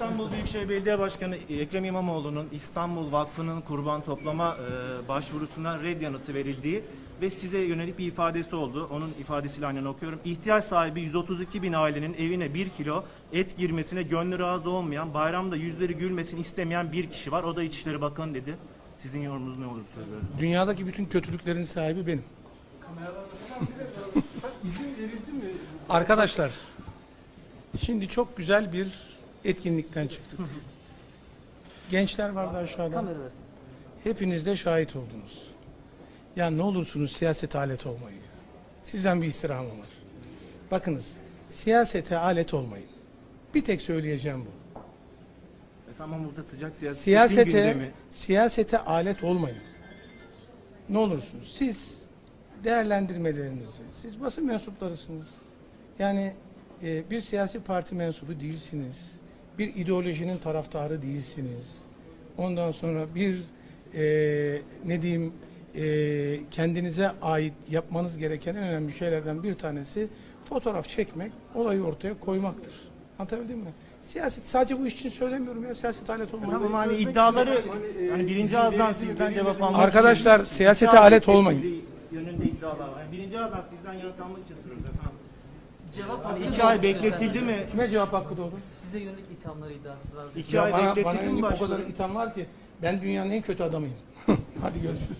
İstanbul Büyükşehir Belediye Başkanı Ekrem İmamoğlu'nun İstanbul Vakfı'nın kurban toplama e, başvurusuna red yanıtı verildiği ve size yönelik bir ifadesi oldu. Onun ifadesiyle aynen okuyorum. İhtiyaç sahibi 132 bin ailenin evine 1 kilo et girmesine gönlü razı olmayan, bayramda yüzleri gülmesini istemeyen bir kişi var. O da İçişleri Bakanı dedi. Sizin yorumunuz ne olur sözleri? Dünyadaki bütün kötülüklerin sahibi benim. Arkadaşlar, şimdi çok güzel bir etkinlikten çıktık. Gençler vardı aşağıda. Hepiniz de şahit oldunuz. Ya ne olursunuz siyaset alet olmayın. Sizden bir istirhamım var. Bakınız, siyasete alet olmayın. Bir tek söyleyeceğim bu. Efendim burada sıcak siyaset Siyasete, siyasete alet olmayın. Ne olursunuz. Siz değerlendirmelerinizi, siz basın mensuplarısınız. Yani e, bir siyasi parti mensubu değilsiniz. Bir ideolojinin taraftarı değilsiniz. Ondan sonra bir e, ne diyeyim e, kendinize ait yapmanız gereken en önemli şeylerden bir tanesi fotoğraf çekmek, olayı ortaya koymaktır. Anlatabildim mi? Siyaset sadece bu iş için söylemiyorum ya siyaset alet olmayın. Efendim hani iddiaları hani birinci ağızdan sizden cevap almak Arkadaşlar, için- siyasete alet olmayın. Yönünde iddialar var. Yani birinci ağızdan sizden yanıt almak için soruyoruz efendim. Cevap Hani hakkı iki ay doğmuştu bekletildi efendim. mi? Kime cevap hakkı doğdu? Size yönelik ithamlar iddiası var. İki Ya ay bana, bana bekletildi mi yönelik o kadar itham var ki ben dünyanın en kötü adamıyım. Hadi görüşürüz.